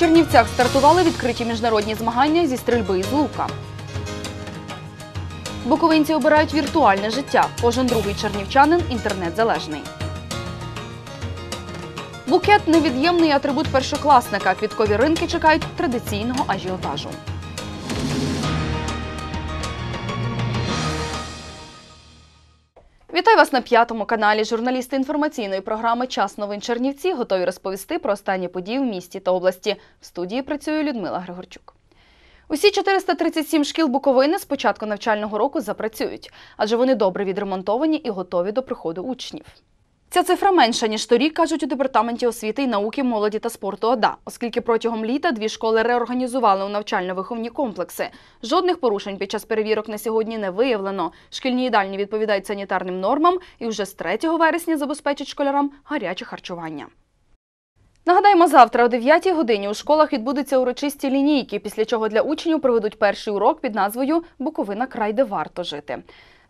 Чернівцях стартували відкриті міжнародні змагання зі стрільби із лука. Буковинці обирають віртуальне життя. Кожен другий чернівчанин інтернет-залежний. Букет невід'ємний атрибут першокласника. Квіткові ринки чекають традиційного ажіотажу. Вітаю вас на п'ятому каналі. Журналісти інформаційної програми Час новин Чернівці готові розповісти про останні події в місті та області. В студії працює Людмила Григорчук. Усі 437 шкіл Буковини з початку навчального року запрацюють, адже вони добре відремонтовані і готові до приходу учнів. Ця цифра менша, ніж торік, кажуть у департаменті освіти і науки, молоді та спорту ОДА, оскільки протягом літа дві школи реорганізували у навчально-виховні комплекси. Жодних порушень під час перевірок на сьогодні не виявлено. Шкільні їдальні відповідають санітарним нормам і вже з 3 вересня забезпечать школярам гаряче харчування. Нагадаємо, завтра о 9 годині у школах відбудуться урочисті лінійки, після чого для учнів проведуть перший урок під назвою Буковина край, де варто жити.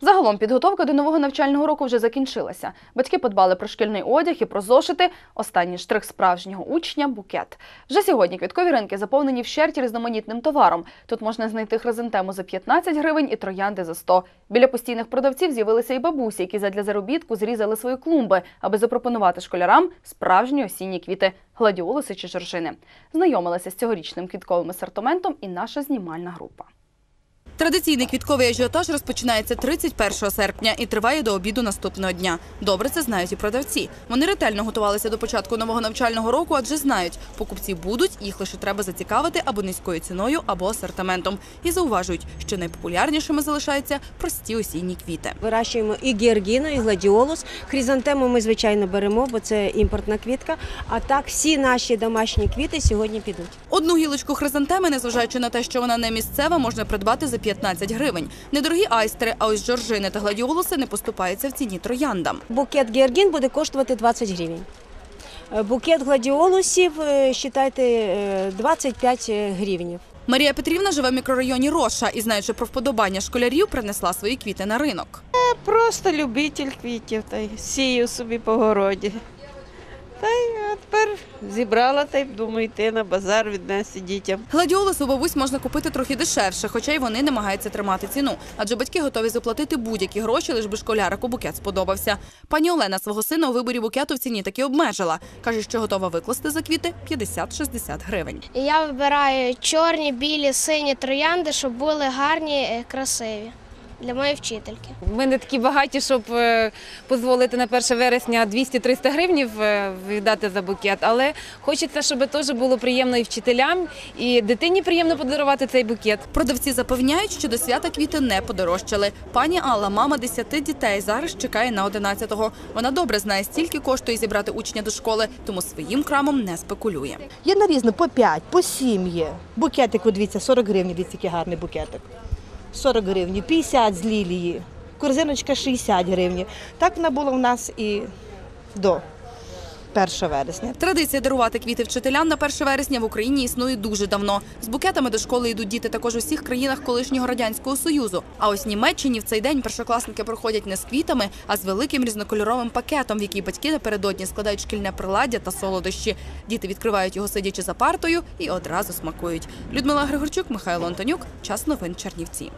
Загалом підготовка до нового навчального року вже закінчилася. Батьки подбали про шкільний одяг і про зошити. Останній штрих справжнього учня букет. Вже сьогодні квіткові ринки заповнені вщерть різноманітним товаром. Тут можна знайти хризантему за 15 гривень і троянди за 100. Біля постійних продавців з'явилися і бабусі, які задля заробітку зрізали свої клумби, аби запропонувати школярам справжні осінні квіти гладіолуси чи жоржини. Знайомилася з цьогорічним квітковим асортиментом і наша знімальна група. Традиційний квітковий ажіотаж розпочинається 31 серпня і триває до обіду наступного дня. Добре це знають і продавці. Вони ретельно готувалися до початку нового навчального року, адже знають, покупці будуть, їх лише треба зацікавити або низькою ціною, або асортиментом. І зауважують, що найпопулярнішими залишаються прості осінні квіти. Вирощуємо і георгіну, і гладіолус. Хризантему ми, звичайно, беремо, бо це імпортна квітка. А так всі наші домашні квіти сьогодні підуть. Одну гілочку хризантеми, незважаючи на те, що вона не місцева, можна придбати за 15 гривень. Недорогі айстри, а ось жоржини та гладіолуси не поступаються в ціні трояндам. Букет георгін буде коштувати 20 гривень. Е, Букет гладіолусів, е, вважайте, е, 25 гривень. Марія Петрівна живе в мікрорайоні Роша і, знаючи про вподобання школярів, принесла свої квіти на ринок. Просто любитель квітів, та сію собі по городі. Та й а тепер зібрала та й думаю йти на базар віднести дітям. Гладіолуси у бабусь можна купити трохи дешевше, хоча й вони намагаються тримати ціну, адже батьки готові заплатити будь-які гроші, лиш би школярику букет сподобався. Пані Олена свого сина у виборі букету в ціні таки обмежила. Каже, що готова викласти за квіти 50-60 гривень. Я вибираю чорні, білі, сині троянди, щоб були гарні, е, красиві для моєї вчительки. Ми не такі багаті, щоб е, дозволити на 1 вересня 200-300 гривнів е, віддати за букет, але хочеться, щоб теж було приємно і вчителям, і дитині приємно подарувати цей букет. Продавці запевняють, що до свята квіти не подорожчали. Пані Алла, мама 10 дітей, зараз чекає на 11-го. Вона добре знає, стільки коштує зібрати учня до школи, тому своїм крамом не спекулює. Є на різно по 5, по 7 є. Букетик, дивіться, 40 гривень, дивіться, який гарний букетик. 40 гривень, 50 з лілії, корзиночка 60 гривень. Так вона була в нас і до 1 вересня. Традиція дарувати квіти вчителям на 1 вересня в Україні існує дуже давно. З букетами до школи йдуть діти також у всіх країнах колишнього радянського союзу. А ось Німеччині в цей день першокласники проходять не з квітами, а з великим різнокольоровим пакетом, в який батьки напередодні складають шкільне приладдя та солодощі. Діти відкривають його сидячи за партою і одразу смакують. Людмила Григорчук, Михайло Антонюк. Час новин Чернівці.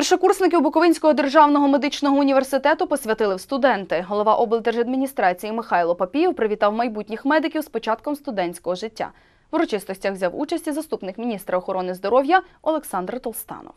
Першокурсників Буковинського державного медичного університету посвятили в студенти. Голова облдержадміністрації Михайло Папієв привітав майбутніх медиків з початком студентського життя. В урочистостях взяв участь заступник міністра охорони здоров'я Олександр Толстанов.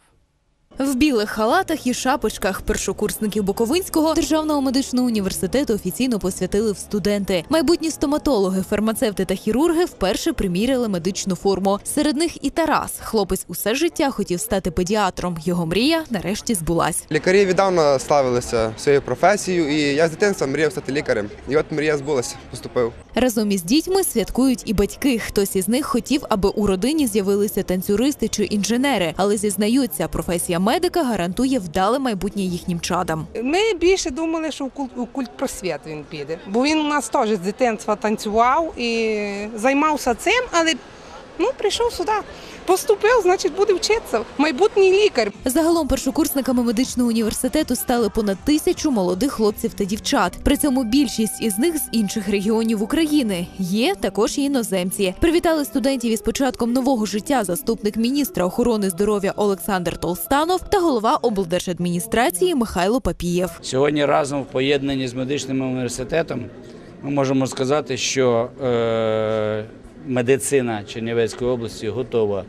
В білих халатах і шапочках першокурсників Буковинського державного медичного університету офіційно посвятили в студенти. Майбутні стоматологи, фармацевти та хірурги вперше приміряли медичну форму. Серед них і Тарас. Хлопець усе життя хотів стати педіатром. Його мрія нарешті збулась. Лікарі віддавна славилися своєю професією, і я з дитинства мріяв стати лікарем. І от мрія збулася, поступив. Разом із дітьми святкують і батьки. Хтось із них хотів, аби у родині з'явилися танцюристи чи інженери, але зізнаються, професія медика гарантує вдале майбутнє їхнім чадам. Ми більше думали, що в культ, у культ просвіт він піде. Бо він у нас теж з дитинства танцював і займався цим, але Ну, прийшов сюди, поступив, значить, буде вчитися. Майбутній лікар. Загалом першокурсниками медичного університету стали понад тисячу молодих хлопців та дівчат. При цьому більшість із них з інших регіонів України. Є також і іноземці. Привітали студентів із початком нового життя заступник міністра охорони здоров'я Олександр Толстанов та голова облдержадміністрації Михайло Папієв. Сьогодні разом в поєднанні з медичним університетом ми можемо сказати, що е, медицина Чернівецької області готова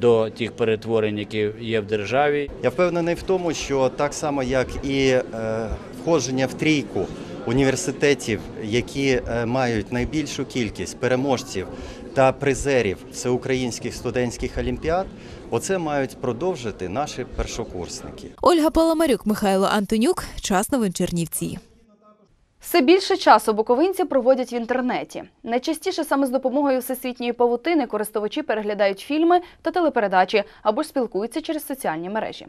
до тих перетворень, які є в державі. Я впевнений в тому, що так само, як і е, входження в трійку університетів, які е, мають найбільшу кількість переможців та призерів всеукраїнських студентських олімпіад, оце мають продовжити наші першокурсники. Ольга Паламарюк, Михайло Антонюк. Час новин Чернівці. Все більше часу буковинці проводять в інтернеті. Найчастіше саме з допомогою всесвітньої павутини користувачі переглядають фільми та телепередачі або ж спілкуються через соціальні мережі.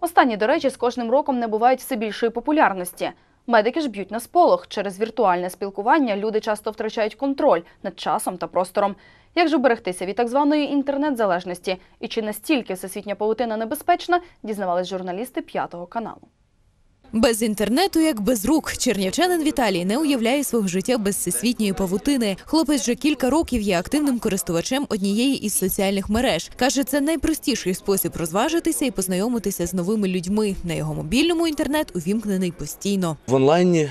Останні, до речі, з кожним роком набувають все більшої популярності. Медики ж б'ють на сполох. Через віртуальне спілкування люди часто втрачають контроль над часом та простором. Як же берегтися від так званої інтернет-залежності? І чи настільки всесвітня павутина небезпечна, дізнавались журналісти п'ятого каналу. Без інтернету, як без рук, чернівчанин Віталій не уявляє свого життя без всесвітньої павутини. Хлопець вже кілька років є активним користувачем однієї із соціальних мереж. Каже, це найпростіший спосіб розважитися і познайомитися з новими людьми. На його мобільному інтернет увімкнений постійно. В онлайні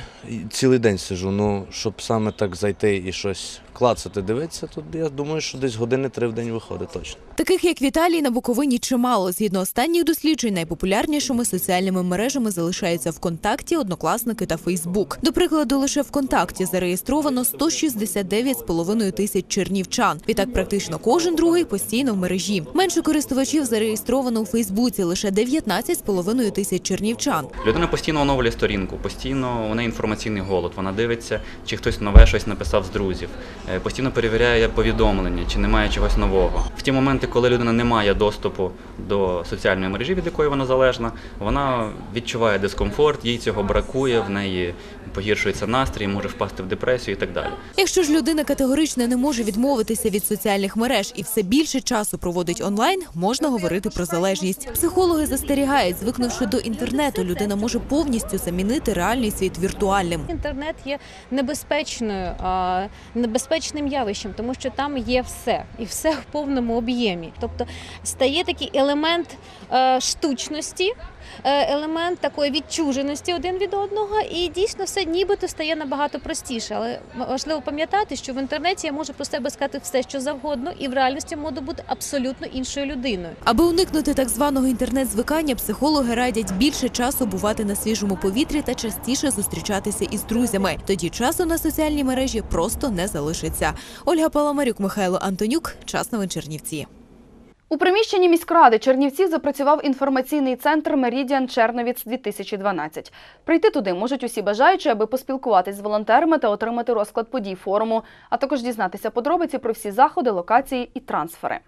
цілий день сижу. Ну, щоб саме так зайти і щось клацати, дивитися, тут я думаю, що десь години три в день виходить точно. Таких як Віталій на Буковині чимало. Згідно останніх досліджень, найпопулярнішими соціальними мережами залишаються ВКонтакті, Однокласники та Фейсбук. До прикладу, лише ВКонтакті зареєстровано 169,5 тисяч чернівчан. Відтак, практично кожен другий постійно в мережі. Менше користувачів зареєстровано у Фейсбуці лише 19,5 тисяч чернівчан. Людина постійно оновлює сторінку, постійно у неї інформаційний голод. Вона дивиться, чи хтось нове щось написав з друзів, постійно перевіряє повідомлення, чи немає чогось нового. В ті моменти, коли людина не має доступу до соціальної мережі, від якої вона залежна, вона відчуває дискомфорт, їй цього бракує, в неї погіршується настрій, може впасти в депресію і так далі. Якщо ж людина категорично не може відмовитися від соціальних мереж і все більше часу проводить онлайн, можна говорити про залежність. Психологи застерігають, звикнувши до інтернету, людина може повністю замінити реальний світ віртуальним. Інтернет є небезпечною, а, небезпечним явищем, тому що там є все і все в повному об'ємі. Тобто стає такий елемент е, штучності. Е, Елемент такої відчуженості один від одного, і дійсно все нібито стає набагато простіше. Але важливо пам'ятати, що в інтернеті я можу про себе сказати все, що завгодно, і в реальності можу бути абсолютно іншою людиною. Аби уникнути так званого інтернет-звикання, психологи радять більше часу бувати на свіжому повітрі та частіше зустрічатися із друзями. Тоді часу на соціальні мережі просто не залишиться. Ольга Паламарюк, Михайло Антонюк, час новин Чернівці. У приміщенні міськради Чернівців запрацював інформаційний центр Мерідіан Черновіц 2012. Прийти туди можуть усі бажаючі, аби поспілкуватись з волонтерами та отримати розклад подій форуму, а також дізнатися подробиці про всі заходи, локації і трансфери.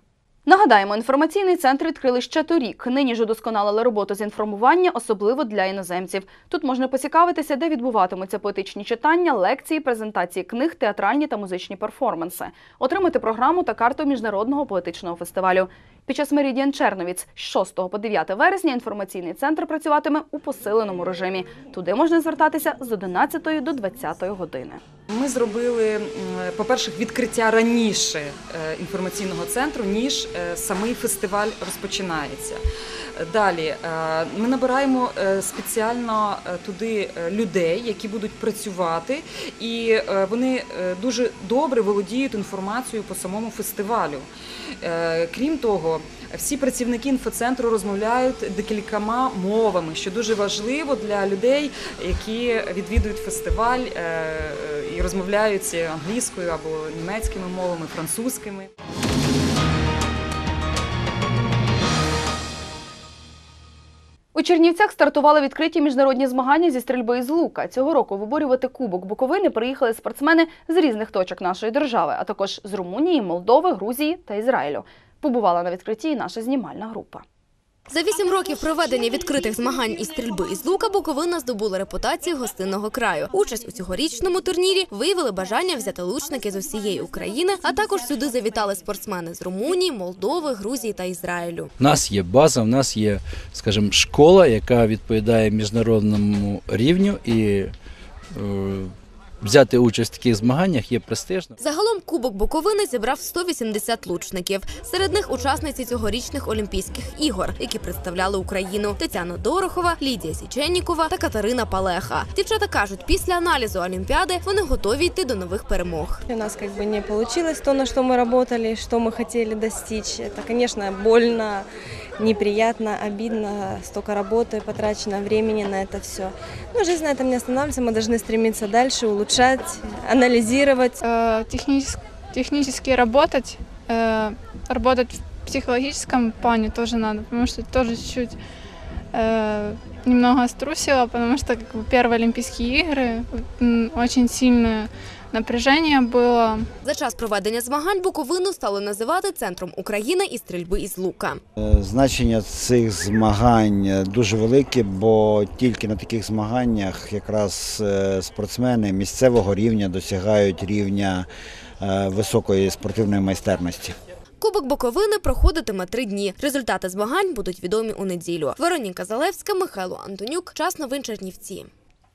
Нагадаємо, інформаційний центр відкрили ще торік. Нині ж удосконалили роботу з інформування, особливо для іноземців. Тут можна поцікавитися, де відбуватимуться поетичні читання, лекції, презентації книг, театральні та музичні перформанси, отримати програму та карту міжнародного поетичного фестивалю. Під час Мерідіан Черновіць з 6 по 9 вересня інформаційний центр працюватиме у посиленому режимі. Туди можна звертатися з 11 до 20 години. Ми зробили, по-перше, відкриття раніше е, інформаційного центру, ніж е, самий фестиваль розпочинається. Далі е, ми набираємо е, спеціально е, туди людей, які будуть працювати, і вони дуже добре володіють інформацією по самому фестивалю. Крім того, всі працівники інфоцентру розмовляють декількома мовами, що дуже важливо для людей, які відвідують фестиваль і розмовляють англійською або німецькими мовами, французькими. У Чернівцях стартували відкриті міжнародні змагання зі стрільби із лука. Цього року виборювати кубок Буковини приїхали спортсмени з різних точок нашої держави, а також з Румунії, Молдови, Грузії та Ізраїлю. Побувала на відкритті наша знімальна група. За вісім років проведення відкритих змагань із стрільби із лука Буковина здобула репутацію гостинного краю. Участь у цьогорічному турнірі виявили бажання взяти лучники з усієї України, а також сюди завітали спортсмени з Румунії, Молдови, Грузії та Ізраїлю. У нас є база, у нас є, скажімо, школа, яка відповідає міжнародному рівню, і е, взяти участь в таких змаганнях є престижно. Загалом Кубок Буковини зібрав 180 лучників. Серед них учасниці цьогорічних Олімпійських ігор, які представляли Україну: Тетяна Дорохова, Лідія Січеннікова та Катерина Палеха. Дівчата кажуть, після аналізу Олімпіади вони готові йти до нових перемог. У нас как бы не получилось то, на что мы работали, что мы хотели достичь. Это, конечно, больно, неприятно, обидно, столько работы потрачено, времени на это все. Но жизнь на этом не останавливается, мы должны стремиться дальше, улучшать, анализировать. Технически, технически работать, э, работать в психологическом плане тоже надо, потому что тоже чуть-чуть э, немного струсила, потому что как бы, первые Олимпийские игры, м, очень сильное напряжение было. За час проведення змагань Буковину стали називати центром України із стрільби із лука. Е, Значення цих змагань дуже велике, бо тільки на таких змаганнях якраз е, спортсмени місцевого рівня досягають рівня е, високої спортивної майстерності. Кубок Буковини проходитиме три дні. Результати змагань будуть відомі у неділю. Вероніка Залевська, Михайло Антонюк. Час новин Чернівці.